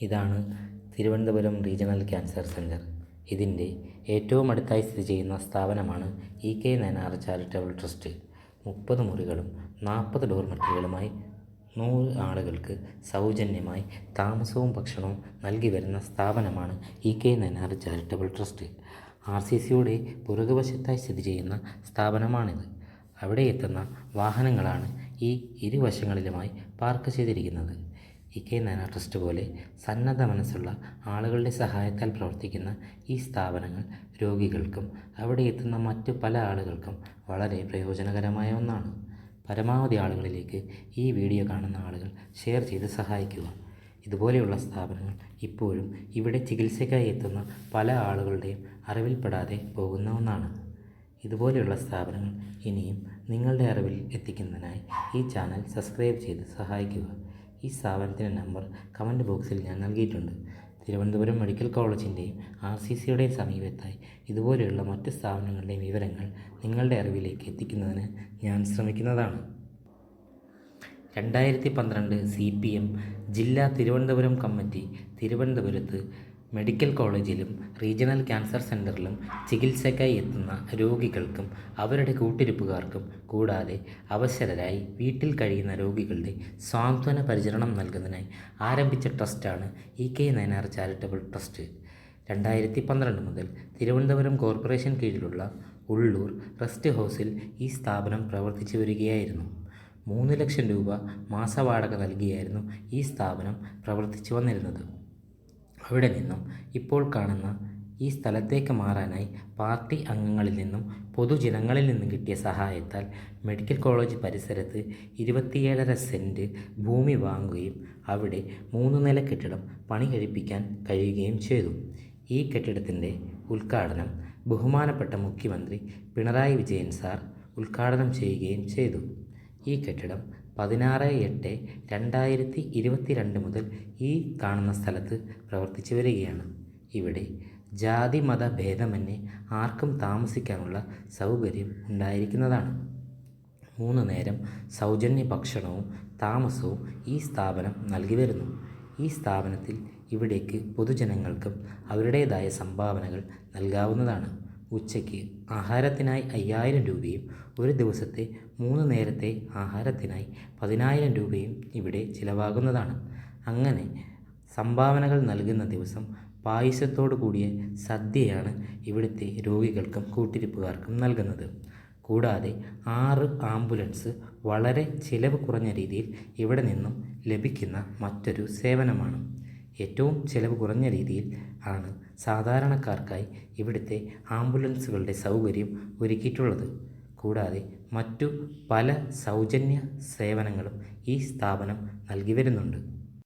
ഇതാണ് Thiruvananthapuram regional cancer centre ഇതിന്റെ ഏറ്റവും അടുത്തായി സ്ഥിതി ചെയ്യുന്ന സ്ഥാപനമാണ് E K Nayanar charitable trust. മുപ്പത് മുറികളും നാൽപ്പത് ഡോർമെറ്ററികളുമായി നൂറ് ആളുകൾക്ക് സൗജന്യമായി താമസവും ഭക്ഷണവും നൽകി വരുന്ന സ്ഥാപനമാണ് E K Nayanar charitable trust. R C സിയുടെ പുറകുവശത്തായി സ്ഥിതി ചെയ്യുന്ന സ്ഥാപനമാണിത്. അവിടെ എത്തുന്ന വാഹനങ്ങളാണ് ഈ ഇരുവശങ്ങളിലുമായി പാർക്ക് ചെയ്തിരിക്കുന്നത്. ഇ കെ നയനാർ ട്രസ്റ്റ് പോലെ സന്നദ്ധ മനസ്സുള്ള ആളുകളുടെ സഹായത്താൽ പ്രവർത്തിക്കുന്ന ഈ സ്ഥാപനങ്ങൾ രോഗികൾക്കും അവിടെ എത്തുന്ന മറ്റ് പല ആളുകൾക്കും വളരെ പ്രയോജനകരമായ ഒന്നാണ്. പരമാവധി ആളുകളിലേക്ക് ഈ വീഡിയോ കാണുന്ന ആളുകൾ ഷെയർ ചെയ്ത് സഹായിക്കുക. ഇതുപോലെയുള്ള സ്ഥാപനങ്ങൾ ഇപ്പോഴും ഇവിടെ ചികിത്സയ്ക്കായി എത്തുന്ന പല ആളുകളുടെയും അറിവിൽപ്പെടാതെ പോകുന്ന ഒന്നാണ്. ഇതുപോലെയുള്ള സ്ഥാപനങ്ങൾ ഇനിയും നിങ്ങളുടെ അറിവിൽ എത്തിക്കുന്നതിനായി ഈ ചാനൽ സബ്സ്ക്രൈബ് ചെയ്ത് സഹായിക്കുക. ഈ സ്ഥാപനത്തിന്റെ നമ്പർ കമന്റ് ബോക്സിൽ ഞാൻ നൽകിയിട്ടുണ്ട്. തിരുവനന്തപുരം മെഡിക്കൽ കോളേജിന്റെയും ആർ സി സിയുടെയും സമീപത്തായി ഇതുപോലെയുള്ള മറ്റ് സ്ഥാപനങ്ങളുടെയും വിവരങ്ങൾ നിങ്ങളുടെ അറിവിലേക്ക് എത്തിക്കുന്നതിന് ഞാൻ ശ്രമിക്കുന്നതാണ്. രണ്ടായിരത്തി പന്ത്രണ്ട് സി പി എം ജില്ലാ തിരുവനന്തപുരം കമ്മിറ്റി തിരുവനന്തപുരത്ത് മെഡിക്കൽ കോളേജിലും റീജിയണൽ ക്യാൻസർ സെന്ററിലും ചികിത്സയ്ക്കായി എത്തുന്ന രോഗികൾക്കും അവരുടെ കൂട്ടിരിപ്പുകാർക്കും കൂടാതെ അവശരരായി വീട്ടിൽ കഴിയുന്ന രോഗികളുടെ സാന്ത്വന പരിചരണം നൽകുന്നതിനായി ആരംഭിച്ച ട്രസ്റ്റാണ് E K Nayanar charitable trust. രണ്ടായിരത്തി പന്ത്രണ്ട് മുതൽ തിരുവനന്തപുരം കോർപ്പറേഷൻ കീഴിലുള്ള ഉള്ളൂർ റെസ്റ്റ് ഹൗസിൽ ഈ സ്ഥാപനം പ്രവർത്തിച്ചു വരികയായിരുന്നു. മൂന്ന് ലക്ഷം രൂപ മാസവാടക നൽകിയായിരുന്നു ഈ സ്ഥാപനം പ്രവർത്തിച്ചു വന്നിരുന്നത്. അവിടെ നിന്നും ഇപ്പോൾ കാണുന്ന ഈ സ്ഥലത്തേക്ക് മാറാനായി പാർട്ടി അംഗങ്ങളിൽ നിന്നും പൊതുജനങ്ങളിൽ നിന്നും കിട്ടിയ സഹായത്താൽ മെഡിക്കൽ കോളേജ് പരിസരത്ത് ഇരുപത്തിയേഴര സെന്റ് ഭൂമി വാങ്ങുകയും അവിടെ മൂന്ന് നില കെട്ടിടം പണി കഴിപ്പിക്കാൻ കഴിയുകയും ചെയ്തു. ഈ കെട്ടിടത്തിന്റെ ഉദ്ഘാടനം ബഹുമാനപ്പെട്ട മുഖ്യമന്ത്രി പിണറായി വിജയൻ സാർ ഉദ്ഘാടനം ചെയ്യുകയും ചെയ്തു. ഈ കെട്ടിടം പതിനാറ് എട്ട് രണ്ടായിരത്തി ഇരുപത്തി രണ്ട് മുതൽ ഈ കാണുന്ന സ്ഥലത്ത് പ്രവർത്തിച്ചു വരികയാണ്. ഇവിടെ ജാതി മത ഭേദമന്യേ ആർക്കും താമസിക്കാനുള്ള സൗകര്യം ഉണ്ടായിരിക്കുന്നതാണ്. മൂന്ന് നേരം സൗജന്യ ഭക്ഷണവും താമസവും ഈ സ്ഥാപനം നൽകി വരുന്നു. ഈ സ്ഥാപനത്തിൽ ഇവിടേക്ക് പൊതുജനങ്ങൾക്കും അവരുടേതായ സംഭാവനകൾ നൽകാവുന്നതാണ്. ഉച്ചയ്ക്ക് ആഹാരത്തിനായി അയ്യായിരം രൂപയും ഒരു ദിവസത്തെ മൂന്ന് നേരത്തെ ആഹാരത്തിനായി പതിനായിരം രൂപയും ഇവിടെ ചിലവാകുന്നതാണ്. അങ്ങനെ സംഭാവനകൾ നൽകുന്ന ദിവസം പായസത്തോടു കൂടിയ സദ്യയാണ് ഇവിടുത്തെ രോഗികൾക്കും കൂട്ടിരിപ്പുകാർക്കും നൽകുന്നത്. കൂടാതെ ആറ് ആംബുലൻസ് വളരെ ചിലവ് കുറഞ്ഞ രീതിയിൽ ഇവിടെ നിന്നും ലഭിക്കുന്ന മറ്റൊരു സേവനമാണ്. ഏറ്റവും ചിലവ് കുറഞ്ഞ രീതിയിൽ ആണ് സാധാരണക്കാർക്കായി ഇവിടുത്തെ ആംബുലൻസുകളുടെ സൗകര്യം ഒരുക്കിയിട്ടുള്ളത്. കൂടാതെ മറ്റു പല സൗജന്യ സേവനങ്ങളും ഈ സ്ഥാപനം നൽകി വരുന്നുണ്ട്.